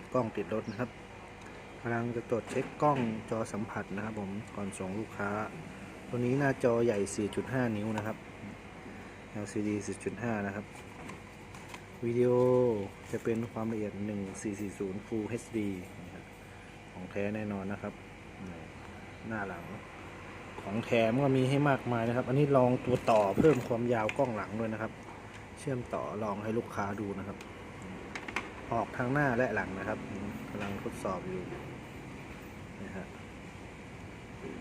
จกล้องติดรถนะครับกำลังจะตรวจเช็คกล้องจอสัมผัสนะครับผมก่อนส่งลูกค้า ตัวนี้หน้าจอใหญ่ 4.5 นิ้วนะครับ LCD 4.5 นะครับ วิดีโอจะเป็นความละเอียด 1440 Full HD ของแท้แน่นอนนะครับ หน้าหลัง ของแถมก็มีให้มากมายนะครับ อันนี้ลองตัวต่อเพิ่มความยาวกล้องหลังด้วยนะครับ เชื่อมต่อลองให้ลูกค้าดูนะครับ ออกทางหน้าและหลังนะครับกำลังทดสอบอยู่นะฮะ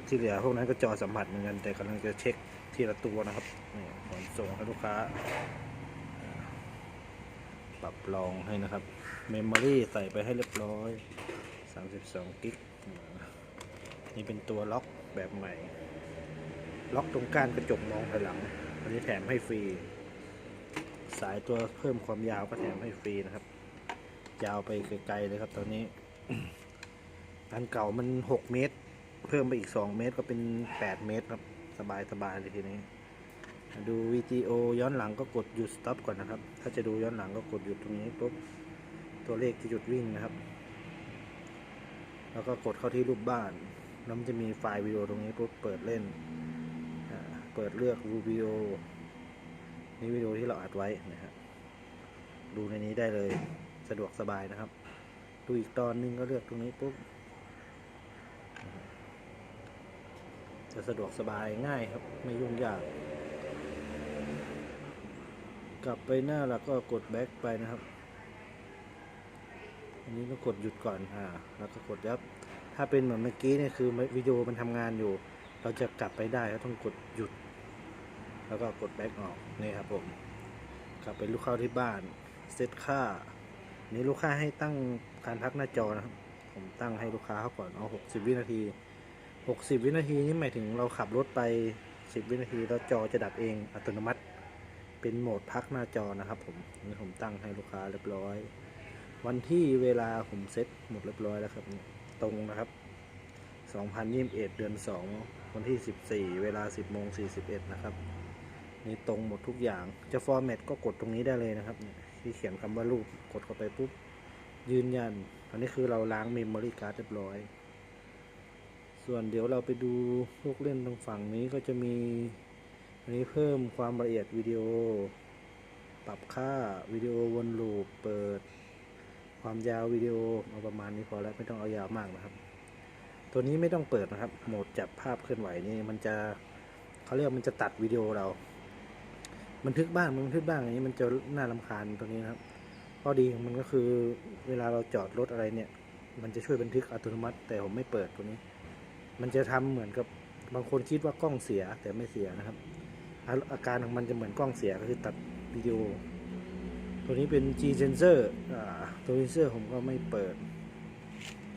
ที่เหลือพวกนั้นก็จอสัมผัสเหมือนกันแต่กำลังจะเช็คทีละตัวนะครับนี่ก่อนส่งให้ลูกค้า ปรับลองให้นะครับเมมโมรี่ใส่ไปให้เรียบร้อย 32กิกนี่เป็นตัวล็อกแบบใหม่ ล็อกตรงก้านกระจกมองถอยหลัง อันนี้แถมให้ฟรี สายตัวเพิ่มความยาวก็แถมให้ฟรีนะครับ ยาวไปไกลๆเลยครับ ตอนนี้ อันเก่ามัน6เมตร เพิ่มไปอีก2เมตรก็เป็น8เมตรครับ สบายๆเลยทีนี้ ดูวิดีโอย้อนหลังก็กดหยุด stop ก่อนนะครับ ถ้าจะดูย้อนหลังก็กดหยุดตรงนี้ปุ๊บตัวเลขที่หยุดวิ่งนะครับ แล้วก็กดเข้าที่รูปบ้านแล้วมันจะมีไฟล์วิดีโอตรงนี้ปุ๊บเปิดเล่นอ่าเปิดเลือกวิดีโอนี่วิดีโอที่เราอัดไว้นะครับดูในนี้ได้เลย สะดวกสบายนะครับ ดูอีกตอนนึงก็เลือกตรงนี้ปุ๊บจะสะดวกสบายง่ายครับ ไม่ยุ่งยาก กลับไปหน้าแล้วก็กดแบ็กไปนะครับ อันนี้ต้องกดหยุดก่อนอ่าแล้วก็กดยับ ถ้าเป็นเหมือนเมื่อกี้เนี่ยคือวิดีโอมันทำงานอยู่ เราจะกลับไปได้ก็ต้องกดหยุด แล้วก็กดแบ็กออกนี่ครับผม กลับไปลูกค้าที่บ้าน เซตค่า นี่ลูกค้าให้ตั้งการพักหน้าจอนะครับ ผมตั้งให้ลูกค้าเขาก่อนเอา 60 วินาที 60 วินาทีนี่หมายถึงเราขับรถไป 10 วินาทีแล้วจอจะดับเองอัตโนมัติ เป็นโหมดพักหน้าจอนะครับ ผมนี่ผมตั้งให้ลูกค้าเรียบร้อย วันที่เวลาผมเซ็ตหมดเรียบร้อยแล้วครับตรงนะครับ 2021 เดือน 2 วันที่ 14 เวลา 10โมง41 นะครับนี่ตรงหมดทุกอย่างจะฟอร์แมตก็กดตรงนี้ได้เลยนะครับเนี่ย ที่เขียนคำว่ารูปกดเข้าไปปุ๊บ ยืนยัน อันนี้คือเราล้างเมมโมรี่การ์ดเรียบร้อย ส่วนเดี๋ยวเราไปดูลูกเล่นตรงฝั่งนี้ก็จะมี อันนี้เพิ่มความละเอียดวิดีโอ ปรับค่าวิดีโอวนลูปเปิด ความยาววิดีโอเอาประมาณนี้พอแล้วไม่ต้องเอายาวมากนะครับ ตัวนี้ไม่ต้องเปิดนะครับ โหมดจับภาพเคลื่อนไหวนี่มันจะเขาเรียกมันจะตัดวิดีโอเรา บันทึกบ้างบันทึกบ้างอย่างนี้มันจะน่ารำคาญตัวนี้นะครับข้อดีของมันก็คือเวลาเราจอดรถอะไรเนี่ย มันจะช่วยบันทึกอัตโนมัติ แต่ผมไม่เปิดตัวนี้ มันจะทำเหมือนกับบางคนคิดว่ากล้องเสียแต่ไม่เสียนะครับอาอาการของมันจะเหมือนกล้องเสียก็คือตัดวิดีโอ ตัวนี้เป็น G sensor ตัว sensor ผมก็ไม่เปิด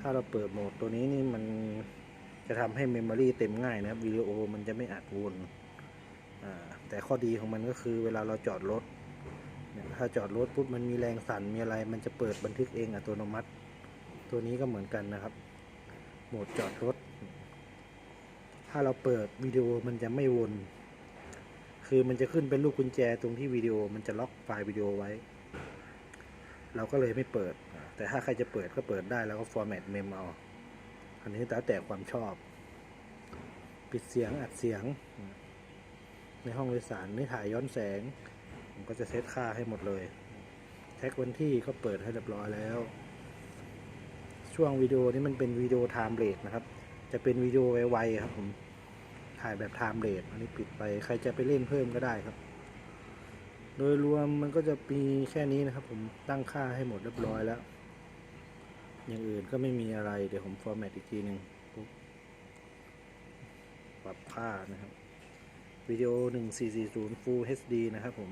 ถ้าเราเปิดโหมดตัวนี้นี่มันจะทำให้เมมโมรีเต็มง่ายนะครับวิดีโอมันจะไม่อัดวน แต่ข้อดีของมันก็คือเวลาเราจอดรถเนี่ยถ้าจอดรถปุ๊บมันมีแรงสั่นมีอะไร มันจะเปิดบันทึกเองอัตโนมัติ ตัวนี้ก็เหมือนกันนะครับ โหมดจอดรถ ถ้าเราเปิดวิดีโอมันจะไม่วน คือมันจะขึ้นเป็นลูกกุญแจตรงที่วิดีโอมันจะล็อกไฟล์วิดีโอไว้ เราก็เลยไม่เปิด แต่ถ้าใครจะเปิดก็เปิดได้แล้วก็ฟอร์แมตเมมเอาอันนี้แล้วแต่ความชอบ ปิดเสียงอัดเสียง ในห้องโดยสารไม่ถ่ายย้อนแสง ผมก็จะเซตค่าให้หมดเลย แท็กวันที่ก็เปิดให้เรียบร้อยแล้ว ช่วงวิดีโอนี้มันเป็นวิดีโอไทม์เลสนะครับ จะเป็นวิดีโอไวๆครับผมถ่ายแบบไทม์เลสอันนี้ปิดไปใครจะไปเล่นเพิ่มก็ได้ครับ โดยรวมมันก็จะมีแค่นี้นะครับ ผมตั้งค่าให้หมดเรียบร้อยแล้ว อย่างอื่นก็ไม่มีอะไรเดี๋ยวผมฟอร์แมตอีกทีหนึ่งปรับค่านะครับ วิดีโอ 1440 Full HD นะครับผม